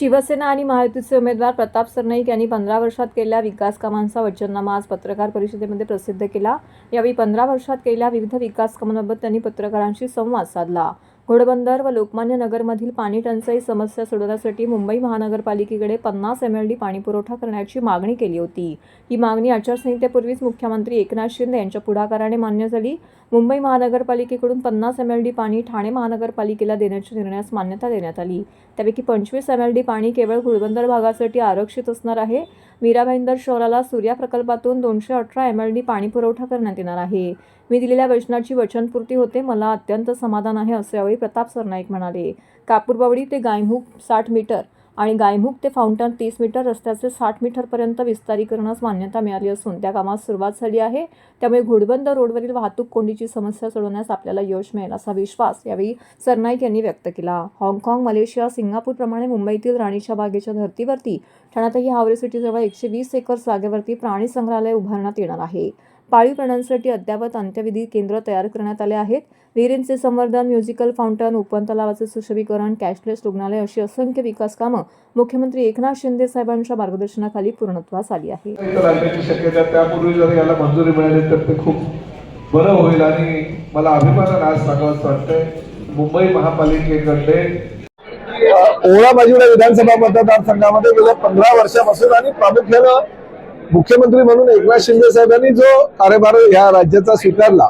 शिवसेना आणि महायुतीचे उमेदवार प्रताप सरनाईक यांनी पंधरा वर्षात केलेल्या विकास कामांचा वचननामा आज पत्रकार परिषदेमध्ये प्रसिद्ध केला. यावेळी पंधरा वर्षात केलेल्या विविध विकास कामांबाबत त्यांनी पत्रकारांशी संवाद साधला. घोडबंदर व लोकमान्य नगरमधील पाणी टंचाई समस्या सोडवण्यासाठी मुंबई महानगरपालिकेकडे पन्नास एम एल डी पाणीपुरवठा करण्याची मागणी केली होती. ही मागणी आचारसंहितेपूर्वीच मुख्यमंत्री एकनाथ शिंदे यांच्या पुढाकाराने मान्य झाली. मुंबई महानगरपालिकेकडून पन्नास एम एल डी पाणी ठाणे महानगरपालिकेला देण्याच्या निर्णयास मान्यता देण्यात आली. त्यापैकी पंचवीस एम एल डी पाणी केवळ घोडबंदर भागासाठी आरक्षित असणार आहे. मीरा भाईंदर शहराला सूर्या प्रकल्पातून दोनशे अठरा एम एल डी पाणी पुरवठा करण्यात येणार आहे. मी दिलेल्या वचनाची वचनपूर्ती होते. मला अत्यंत समाधान आहे असं यावेळी प्रताप सरनाईक म्हणाले. कापूरबावडी ते गायमुख साठ मीटर. आणि गायमुख ते फाउंटन तीस मीटर रस्त्याचे साठ मीटरपर्यंत विस्तारीकरणास मान्यता मिळाली असून त्या कामास सुरुवात झाली आहे. त्यामुळे घोडबंदर रोडवरील वाहतूक कोंडीची समस्या सोडवण्यास आपल्याला यश मिळेल असा विश्वास यावेळी सरनाईक यांनी व्यक्त केला. हाँगकाँग मलेशिया सिंगापूरप्रमाणे मुंबईतील राणीच्या बागेच्या धर्तीवरती ठाण्यातही हावरे सिटीजवळ एकशे वीस एकर जागेवरती प्राणी संग्रहालय उभारण्यात येणार आहे. पाळीव प्राण्यांसाठी अद्यावत अंत्यविधी केंद्र तयार करण्यात आले आहेत. विहिरींचे संवर्धन म्युझिकल फाउंटन उपवन तलावाचे सुशोभीकरण कॅशलेस रुग्णालय अशी असंख्य विकास कामं मुख्यमंत्री एकनाथ शिंदे साहेबांच्या मार्गदर्शनाखाली पूर्णत्वास आली आहे शक्यता. त्यापूर्वी जर याला मंजुरी मिळाली तर ते खूप बरं होईल आणि मला अभिमानानं आज सांगावंसं वाटतंय. मुंबई महापालिकेकडे ओळा बाजूला विधानसभा मतदारसंघामध्ये गेल्या पंधरा वर्षापासून आणि प्रामुख्यानं मुख्यमंत्री म्हणून एकनाथ शिंदे साहेबांनी जो कार्यभार या राज्याचा स्वीकारला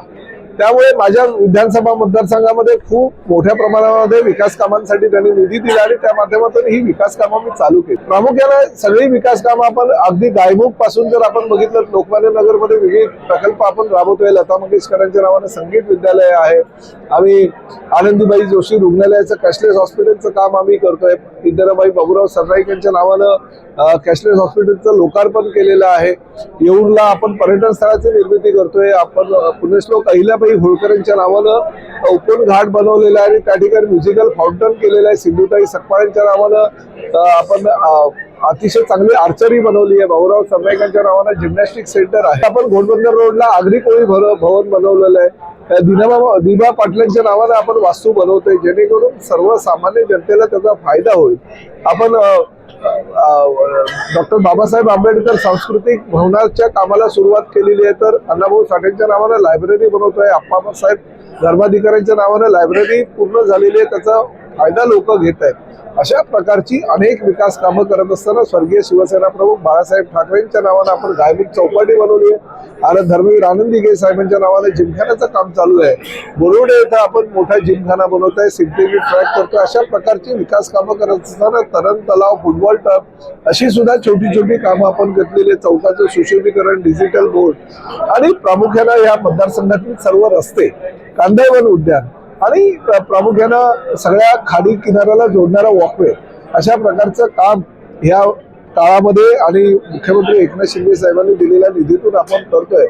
त्यामुळे माझ्या विधानसभा मतदारसंघामध्ये खूप मोठ्या प्रमाणामध्ये विकास कामांसाठी त्यांनी निधी दिला आणि त्या माध्यमातून ही विकास कामं मी चालू केली. प्रामुख्याने सगळी विकास कामं आपण अगदी गायमुखपासून जर आपण बघितलं लोकमान्य नगरमध्ये विविध प्रकल्प आपण राबवतोय लता मंगेशकरांच्या नावानं संगीत विद्यालय आहे. आम्ही आनंदीबाई जोशी रुग्णालयाचं कॅशलेस हॉस्पिटलचं काम आम्ही करतोय. इंदिराबाई बाबूराव सरनाईक यांच्या नावानं कॅशलेस हॉस्पिटलचं लोकार्पण केलेलं आहे. येऊरला आपण पर्यटन स्थळाची निर्मिती करतोय. आपण पुण्यश्लोक अहिल्याबाई होळकर यांच्या नावानं ओपन घाट बनवलेला आहे आणि त्या ठिकाणी म्युझिकल फाउंटन केलेलं आहे. सिंधुताई सकपाळांच्या नावानं आपण अतिशय चांगली आर्चरी बनवली आहे. भाऊराव सरनाईकांच्या नावानं जिम्नॅस्टिक सेंटर आहे. आपण घोडबंदर रोडला आगरी कोळी भवन बनवलेलं आहे. दिनाबा दिबा पाटलांच्या नावाने आपण वास्तू बनवतोय जेणेकरून सर्वसामान्य जनतेला त्याचा फायदा होईल. आपण डॉक्टर बाबासाहेब आंबेडकर सांस्कृतिक भवनाच्या कामाला सुरुवात केलेली आहे तर अण्णाभाऊ साठेंच्या नावाने लायब्ररी बनवतोय आप्पासाहेब धर्माधिकाऱ्यांच्या नावाने लायब्ररी पूर्ण झालेली आहे त्याचा फायदा लोक घेत आहेत अशा प्रकारची अनेक विकास कामं करत असताना स्वर्गीय शिवसेना प्रमुख बाळासाहेब ठाकरेंच्या नावानं आपण गायमुख चौपाटी बनवली आहे. आणि धर्मवीर आनंद दिघे साहेबांच्या नावानं जिमखान्याचं काम चालू आहे. बोरोडे इथं आपण मोठा जिमखाना बनवतोय सिंथेटिक ट्रॅक करतोय अशा प्रकारची विकास कामं करत असताना तरण तलाव फुटबॉल टप अशी सुद्धा छोटी छोटी कामं आपण घेतलेली आहेत. चौकाचं सुशोभीकरण डिजिटल बोर्ड आणि प्रामुख्यानं या मतदारसंघातील सर्व रस्ते कांदेवन उद्यान आणि प्र- प्रामुख्यानं सगळ्या खाडी किनाऱ्याला जोडणारा वॉकवे अशा प्रकारचं काम ह्या काळामध्ये आणि मुख्यमंत्री एकनाथ शिंदे साहेबांनी दिलेल्या निधीतून आपण करतोय.